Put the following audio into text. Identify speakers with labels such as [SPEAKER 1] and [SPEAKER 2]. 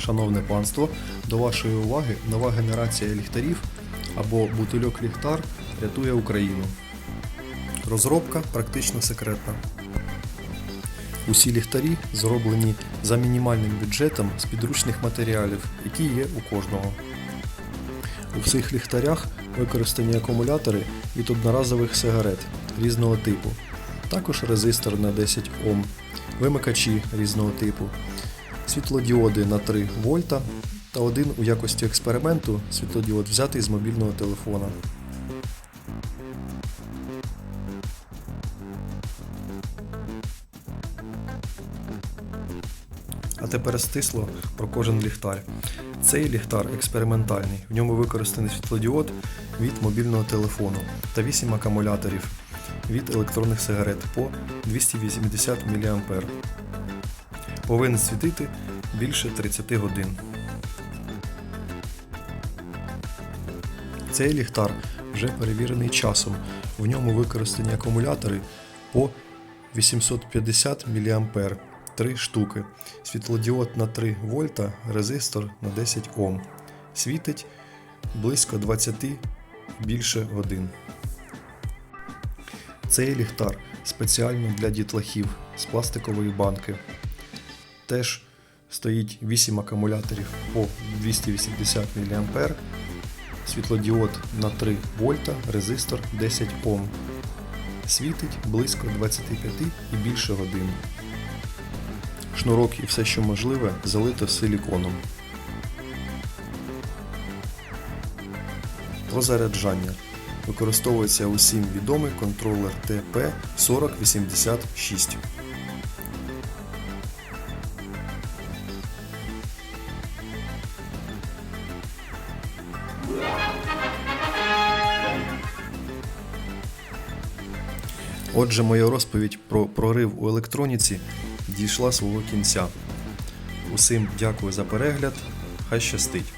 [SPEAKER 1] Шановне панство, до вашої уваги нова генерація ліхтарів або бутильок ліхтар рятує Україну. Розробка практично секретна. Усі ліхтарі зроблені за мінімальним бюджетом з підручних матеріалів, які є у кожного. У всіх ліхтарях використані акумулятори від одноразових сигарет різного типу, також резистор на 10 Ом, вимикачі різного типу, світлодіоди на 3 вольта та один у якості експерименту світлодіод взятий з мобільного телефона. А тепер стисло про кожен ліхтар. Цей ліхтар експериментальний. В ньому використаний світлодіод від мобільного телефону та 8 акумуляторів від електронних сигарет по 280 мА. Повинен світити більше 30 годин. Цей ліхтар вже перевірений часом. В ньому використані акумулятори по 850 мА. 3 штуки. Світлодіод на 3 вольта, резистор на 10 Ом. Світить близько 20 більше годин. Цей ліхтар спеціально для дітлахів з пластикової банки. Теж стоїть 8 акумуляторів по 280 мА, світлодіод на 3 вольта, резистор 10 Ом. Світить близько 25 і більше годин. Шнурок і все, що можливе, залито силіконом. Про заряджання. Використовується усім відомий контролер TP4086. Отже, моя розповідь про прорив у електроніці дійшла свого кінця. Усім дякую за перегляд. Хай щастить!